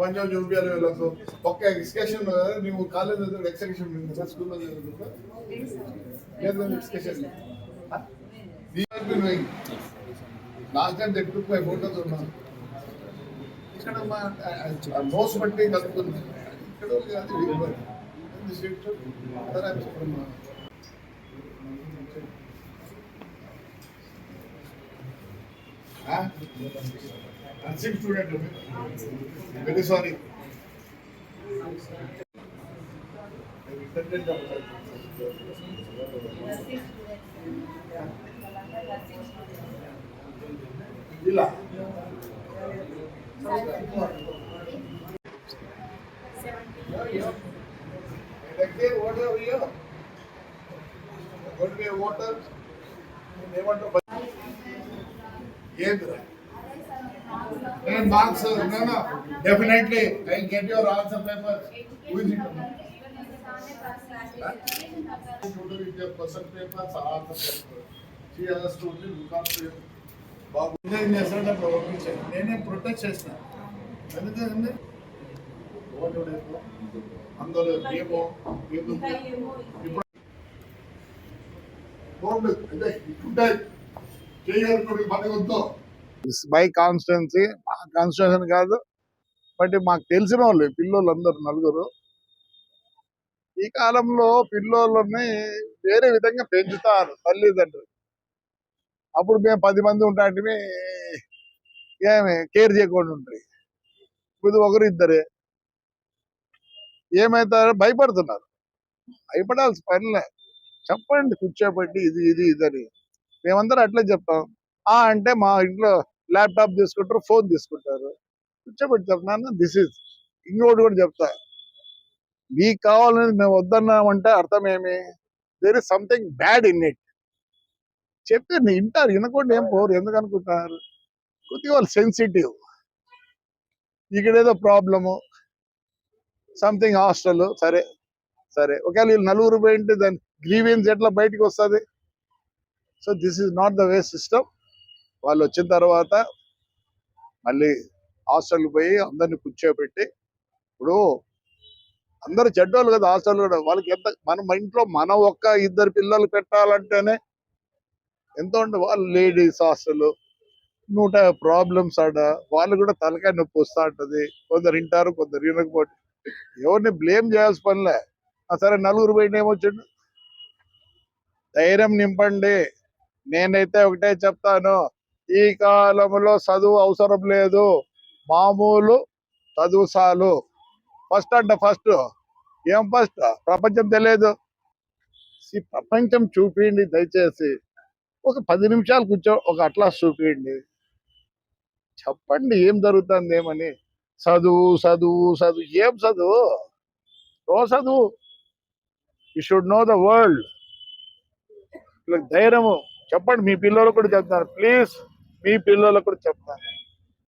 ప్రపంచం చూపించాలి వీళ్ళకు ఒక్క ఎక్స్కర్షన్ ನೀವು కాలేజ్ ఎక్స్కర్షన్ స్కూల్లో చదువుకుంటా లేదు ఎక్స్కర్షన్ లాస్ట్ టైం దగ్గరకు పోయి ఫోటోస్ ఉన్నాను ఇక్కడ మా మోస్ బట్టి కలుపుతుంది ఇక్కడ అది నర్సింగ్ స్టూడెంట్ వెరీ సారీ ఇలా ఓటర్ ఓటర్ ఏమంటారు ఏంద్రా నేను marks definitely I get your answer papers question papers answer paper she look బాబు అప్పుడు పంపించాను నేనే ప్రొటెక్ట్ చేసిన ఎందుకంటే అందరూ ఏమో ఇప్పుడు అంటే ఇట్లుంటాయి చేయాలనుకోవడం మనకి బై కాన్స్టిట్యున్సీ మా కాన్స్టిట్యూషన్ కాదు. బట్ మాకు తెలిసిన వాళ్ళు పిల్లోళ్ళు అందరు నలుగురు. ఈ కాలంలో పిల్లోళ్ళని వేరే విధంగా పెంచుతారు తల్లిదండ్రులు. అప్పుడు మేము పది మంది ఉంటాంటివి ఏమి కేర్ చేయకుండా ఉంటాయి ఇది ఒకరు ఇద్దరే ఏమైతారో? భయపడుతున్నారు. భయపడాల్సిన పనిలే చెప్పండి కూర్చోబెట్టి ఇది ఇది ఇదని మేమందరం అట్లే చెప్తాం. ఆ అంటే మా ఇంట్లో ల్యాప్టాప్ తీసుకుంటారు ఫోన్ తీసుకుంటారు. కూర్చోబెట్టి చెప్తున్నాను దిస్ ఇస్ ఇంకోటి కూడా చెప్తా. మీకు కావాలని మేము వద్దన్నామంటే అర్థం ఏమి? There is something bad in it చెప్తే వింటారు వినకుండా ఏం పోరు ఎందుకు అనుకుంటున్నారు కొద్దిగా వాళ్ళు సెన్సిటివ్ ఇక్కడ ఏదో ప్రాబ్లము సంథింగ్ హాస్టల్ సరే సరే. ఒకవేళ వీళ్ళు నలుగురు పోయింటే దాని గ్రీవెన్స్ ఎట్లా బయటకు వస్తుంది? So this is not the way system వాళ్ళు వచ్చిన తర్వాత మళ్ళీ హాస్టల్కి పోయి అందరిని కూర్చోబెట్టి ఇప్పుడు అందరు చెడ్డోళ్ళు కదా హాస్టల్ కూడా. వాళ్ళకి ఎంత మనం మన ఇంట్లో మన ఒక్క ఇద్దరు పిల్లలు పెట్టాలంటేనే ఎంత ఉండే వాళ్ళు లేడీస్ హాస్టల్ నూట ప్రాబ్లమ్స్ ఆడ. వాళ్ళు కూడా తలకాయ నొప్పి వస్తూ ఉంటది. కొందరు వింటారు కొందరు వినకపోతే. ఎవరిని బ్లేమ్ చేయాల్సిన పనిలే. సరే నలుగురు పోయిన ఏమొచ్చిండు? ధైర్యం నింపండి. నేనైతే ఒకటే చెప్తాను ఈ కాలంలో చదువు అవసరం లేదు. మామూలు చదువు చాలు. ఫస్ట్ అంట ఫస్ట్ ఏం ఫస్ట్? ప్రపంచం తెలియదు. ఈ ప్రపంచం చూపించండి దయచేసి. ఒక పది నిమిషాలు కూర్చో ఒక అట్లా చూపించండి చెప్పండి ఏం జరుగుతుంది ఏమని? చదువు చదువు చదువు. ఏం చదువు? ఓ చదువు. You should know the world వీళ్ళకి ధైర్యము. చెప్పండి మీ పిల్లలకు కూడా చెప్తాను ప్లీజ్ మీ పిల్లలకు కూడా చెప్తాను